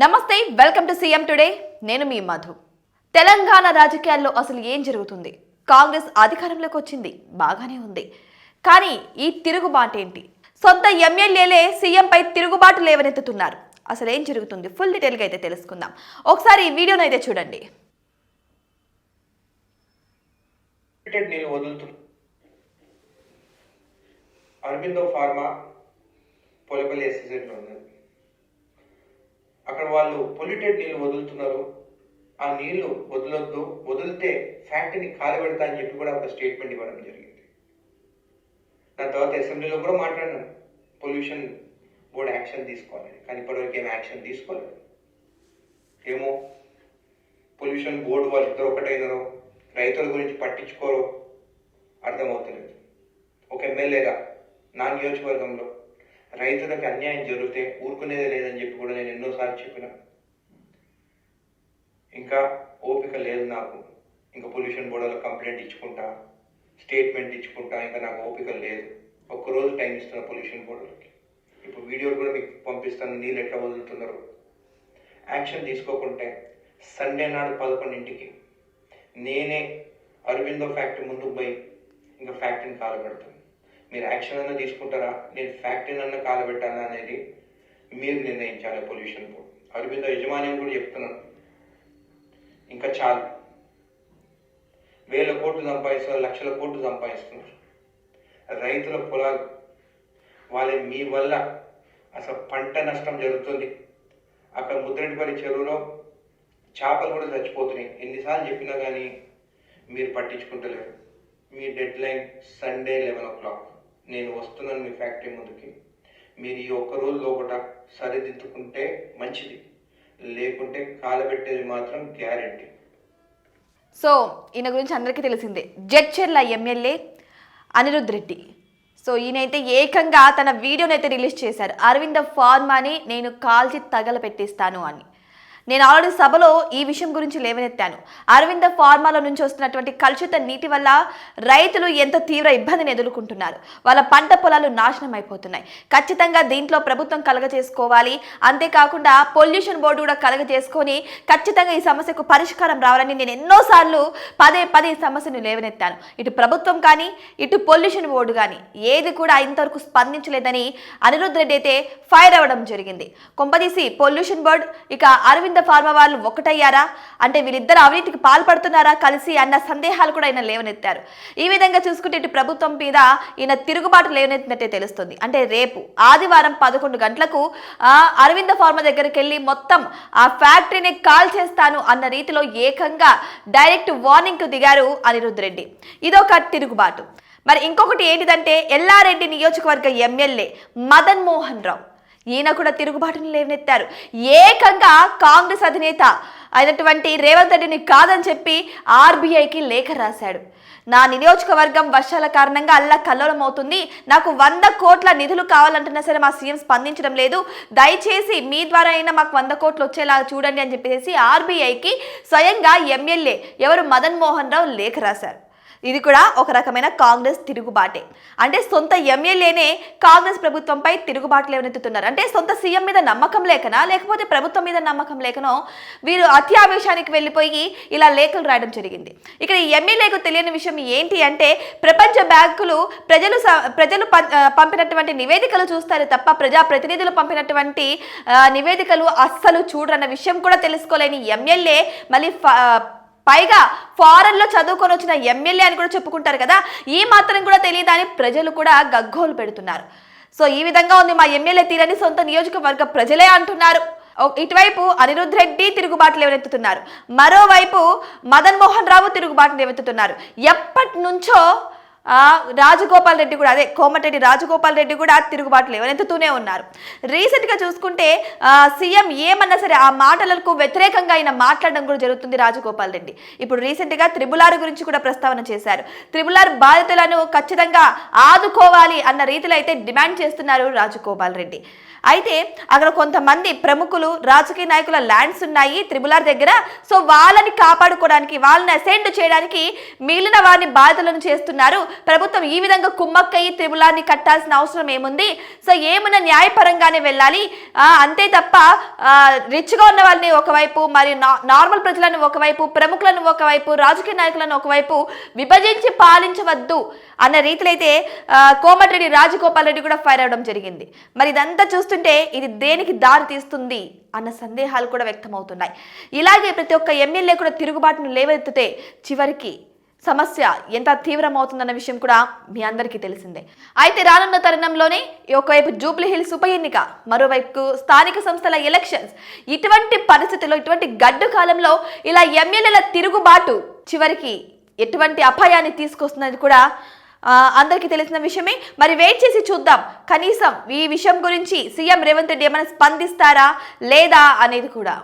నమస్తే welcome to CM today. నేను మీ మధు. తెలంగాణ రాజకీయాల్లో అసలు ఏం జరుగుతుంది? కాంగ్రెస్ అధికారంలోకి వచ్చింది బాగానే ఉంది. కానీ ఈ తిరుగుబాటు ఏంటి? సొంత ఎమ్మెల్యేలే సీఎంపై తిరుగుబాటు లేవనెత్తుతున్నారు. అసలు ఏం జరుగుతుంది? ఫుల్ డీటెయిల్గా అయితే తెలుసుకుందాం. ఒకసారి ఈ వీడియోను అయితే చూడండి. అరవిందో ఫార్మా పొలిపల్లి ఎస్ఎస్ఎట్లో ఉంది. అక్కడ వాళ్ళు పొల్యూటెడ్ నీళ్ళు వదులుతున్నారు. ఆ నీళ్ళు వదలొద్దు వదిలితే ఫ్యాక్టరీని కాలబెడతా అని చెప్పి కూడా ఒక స్టేట్మెంట్ ఇవ్వడం జరిగింది. దాని తర్వాత అసెంబ్లీలో కూడా మాట్లాడినాను. పొల్యూషన్ బోర్డ్ యాక్షన్ తీసుకోవాలని. కానీ ఇప్పటివరకు ఏం యాక్షన్ తీసుకోలేదు. ఏమో పొల్యూషన్ బోర్డు వాళ్ళు ఇద్దరు ఒకటైనరో రైతుల గురించి పట్టించుకోరో అర్థమవుతలేదు. ఒక ఎమ్మెల్యేగా నా నియోజకవర్గంలో రైతులకు అన్యాయం జరిగితే ఊరుకునేదే లేదని చెప్పి కూడా నేను ఎన్నోసార్లు చెప్పిన. ఇంకా ఓపిక లేదు నాకు. ఇంకా పొల్యూషన్ బోర్డులో కంప్లైంట్ ఇచ్చుకుంటా స్టేట్మెంట్ ఇచ్చుకుంటా ఇంకా నాకు ఓపిక లేదు. ఒక్కరోజు టైం ఇస్తున్నా పొల్యూషన్ బోర్డులకి. ఇప్పుడు వీడియోలు కూడా మీకు పంపిస్తాను నీళ్ళు ఎట్లా వదులుతున్నారు. యాక్షన్ తీసుకోకుంటే సండే నాడు పదకొండింటికి నేనే అరవిందో ఫ్యాక్టరీ ముందుకు పోయి ఇంకా ఫ్యాక్టరీని కాలబెడతాను మీరు యాక్షన్ అన్న తీసుకుంటారా? నేను ఫ్యాక్టరీనన్నా కాలబెట్టాలా అనేది మీరు నిర్ణయించాలి పొల్యూషన్ బోర్డ్ అరవిందో యజమాని కూడా చెప్తున్నాను ఇంకా చాలు. వేల కోట్లు సంపాదిస్తున్నారు లక్షల కోట్లు సంపాదిస్తున్నారు. రైతుల పొలాలు వాళ్ళ మీ వల్ల అసలు పంట నష్టం జరుగుతుంది. అక్కడ ముద్రెడ్డిపల్లి చెరువులో చేపలు కూడా చచ్చిపోతున్నాయి. ఎన్నిసార్లు చెప్పినా కానీ మీరు పట్టించుకుంటలేరు. మీ deadline Sunday eleven o'clock. నేను వస్తున్నాను మీ ఫ్యాక్టరీ ముందుకి. మీరు ఈ ఒక్క రోజు లోపల సరిదిద్దుకుంటే మంచిది. లేకుంటే కాలబెట్టేది మాత్రం గ్యారంటీ. సో ఈయన గురించి అందరికీ తెలిసిందే. జడ్చెర్ల ఎమ్మెల్యే అనిరుద్ రెడ్డి. సో ఈయనైతే ఏకంగా తన వీడియోనైతే అయితే రిలీజ్ చేశారు. అరవింద ఫార్మాని నేను కాల్చి తగలపెట్టిస్తాను అని. నేను ఆల్రెడీ సభలో ఈ విషయం గురించి లేవనెత్తాను. అరవింద ఫార్మాల నుంచి వస్తున్నటువంటి కలుషిత నీటి వల్ల రైతులు ఎంత తీవ్ర ఇబ్బందిని ఎదుర్కొంటున్నారు. వాళ్ళ పంట పొలాలు నాశనం అయిపోతున్నాయి. ఖచ్చితంగా దీంట్లో ప్రభుత్వం కలగజేసుకోవాలి. అంతేకాకుండా పొల్యూషన్ బోర్డు కూడా కలగజేసుకొని ఖచ్చితంగా ఈ సమస్యకు పరిష్కారం రావాలని నేను ఎన్నోసార్లు పదే పదే ఈ సమస్యను లేవనెత్తాను. ఇటు ప్రభుత్వం కానీ ఇటు పొల్యూషన్ బోర్డు కానీ ఏది కూడా ఇంతవరకు స్పందించలేదని అనిరుద్ రెడ్డి అయితే ఫైర్ అవ్వడం జరిగింది. కొంపదీసి పొల్యూషన్ బోర్డు ఇక అరవింద్ ఫార్మా వాళ్ళు ఒకటయ్యారా? అంటే వీళ్ళిద్దరు అవినీతికి పాల్పడుతున్నారా? కలిసి అన్న సందేహాలు కూడా ఆయన లేవనెత్తారు. ఈ విధంగా చూసుకుంటే ఇటు ప్రభుత్వం మీద ఈయన తిరుగుబాటు లేవనెత్తినట్టే తెలుస్తుంది. అంటే రేపు ఆదివారం పదకొండు గంటలకు అరవింద ఫార్మా దగ్గరికి వెళ్ళి మొత్తం ఆ ఫ్యాక్టరీని కాల్ చేస్తాను అన్న రీతిలో ఏకంగా డైరెక్ట్ వార్నింగ్కు దిగారు అనిరుద్ రెడ్డి. ఇదొక తిరుగుబాటు. మరి ఇంకొకటి ఏంటిదంటే ఎల్లారెడ్డి నియోజకవర్గ ఎమ్మెల్యే మదన్ మోహన్ రావు. ఈయన కూడా తిరుగుబాటును లేవనెత్తారు. ఏకంగా కాంగ్రెస్ అధినేత అయినటువంటి రేవంత్ రెడ్డిని కాదని చెప్పి ఆర్బీఐకి లేఖ రాశాడు. నా నియోజకవర్గం వర్షాల కారణంగా అల్లా కల్లోలం అవుతుంది నాకు వంద కోట్ల నిధులు కావాలంటున్నా సరే మా సీఎం స్పందించడం లేదు. దయచేసి మీ ద్వారా అయినా మాకు వంద కోట్లు వచ్చేలా చూడండి అని చెప్పేసి ఆర్బీఐకి స్వయంగా ఎమ్మెల్యే ఎవరు మదన్ మోహన్ రావు లేఖ రాశారు. ఇది కూడా ఒక రకమైన కాంగ్రెస్ తిరుగుబాటే. అంటే సొంత ఎమ్మెల్యేనే కాంగ్రెస్ ప్రభుత్వంపై తిరుగుబాటు లేవనెత్తుతున్నారు అంటే సొంత సీఎం మీద నమ్మకం లేకనా? లేకపోతే ప్రభుత్వం మీద నమ్మకం లేకనో వీరు అత్యావేశానికి వెళ్ళిపోయి ఇలా లేఖలు రాయడం జరిగింది. ఇక్కడ ఈ ఎమ్మెల్యేకు తెలియని విషయం ఏంటి అంటే ప్రపంచ బ్యాంకులు ప్రజలు స- ప్రజలు పం- పంపినటువంటి నివేదికలు చూస్తారు తప్ప ప్రజా ప్రతినిధులు పంపినటువంటి నివేదికలు అస్సలు చూడరన్న విషయం కూడా తెలుసుకోలేని ఎమ్మెల్యే మళ్ళీ ఫ- పైగా ఫారెన్లో చదువుకొని వచ్చిన ఎమ్మెల్యే అని కూడా చెప్పుకుంటారు కదా ఈ మాత్రం కూడా తెలియదని ప్రజలు కూడా గగ్గోలు పెడుతున్నారు. సో ఈ విధంగా ఉంది మా ఎమ్మెల్యే తీరని సొంత నియోజకవర్గ ప్రజలే అంటున్నారు. ఇటువైపు అనిరుద్ రెడ్డి తిరుగుబాటు లేవనెత్తుతున్నారు మరోవైపు మదన్ మోహన్ రావు తిరుగుబాటు లేవెత్తుతున్నారు ఎప్పటి నుంచో రాజగోపాల్ రెడ్డి కూడా అదే కోమటిరెడ్డి రాజగోపాల్ రెడ్డి కూడా తిరుగుబాటు లేవనెత్తుతూనే ఉన్నారు. రీసెంట్గా చూసుకుంటే సీఎం ఏమన్నా సరే ఆ మాటలకు వ్యతిరేకంగా ఆయన మాట్లాడడం కూడా జరుగుతుంది రాజగోపాల్ రెడ్డి. ఇప్పుడు రీసెంట్గా త్రిబులారు గురించి కూడా ప్రస్తావన చేశారు. త్రిబులార్ బాధితులను ఖచ్చితంగా ఆదుకోవాలి అన్న రీతిలో అయితే డిమాండ్ చేస్తున్నారు రాజగోపాల్ రెడ్డి. అయితే అక్కడ కొంతమంది ప్రముఖులు రాజకీయ నాయకుల ల్యాండ్స్ ఉన్నాయి త్రిబులార్ దగ్గర. సో వాళ్ళని కాపాడుకోవడానికి వాళ్ళని అసెండ్ చేయడానికి మిగిలిన వారిని బాధితులను చేస్తున్నారు. ప్రభుత్వం ఈ విధంగా కుమ్మక్కయ్యి త్రిబులాన్ని కట్టాల్సిన అవసరం ఏముంది? సో ఏమైనా న్యాయపరంగానే వెళ్ళాలి. అంతే తప్ప రిచ్గా ఉన్న వాళ్ళని ఒకవైపు మరియు నా- నార్మల్ ప్రజలను ఒకవైపు ప్రముఖులను ఒకవైపు రాజకీయ నాయకులను ఒకవైపు విభజించి పాలించవద్దు అన్న రీతిలో అయితే కోమటిరెడ్డి రాజగోపాల్ రెడ్డి కూడా ఫైర్ అవడం జరిగింది. మరి ఇదంతా చూస్తుంటే ఇది దేనికి దారి తీస్తుంది అన్న సందేహాలు కూడా వ్యక్తమవుతున్నాయి. ఇలాగే ప్రతి ఒక్క ఎమ్మెల్యే కూడా తిరుగుబాటును లేవెత్తితే చివరికి సమస్య ఎంత తీవ్రమవుతుందన్న విషయం కూడా మీ అందరికీ తెలిసిందే. అయితే రానున్న తరుణంలోనే ఒకవైపు జూబ్లీ హిల్స్ ఉప ఎన్నిక మరోవైపు స్థానిక సంస్థల ఎలక్షన్స్. ఇటువంటి పరిస్థితుల్లో ఇటువంటి గడ్డు కాలంలో ఇలా ఎమ్మెల్యేల తిరుగుబాటు చివరికి ఎటువంటి అపాయాన్ని తీసుకొస్తున్నది కూడా అందరికీ తెలిసిన విషయమే. మరి వెయిట్ చేసి చూద్దాం. కనీసం ఈ విషయం గురించి సీఎం రేవంత్ రెడ్డి ఏమైనా స్పందిస్తారా లేదా అనేది కూడా.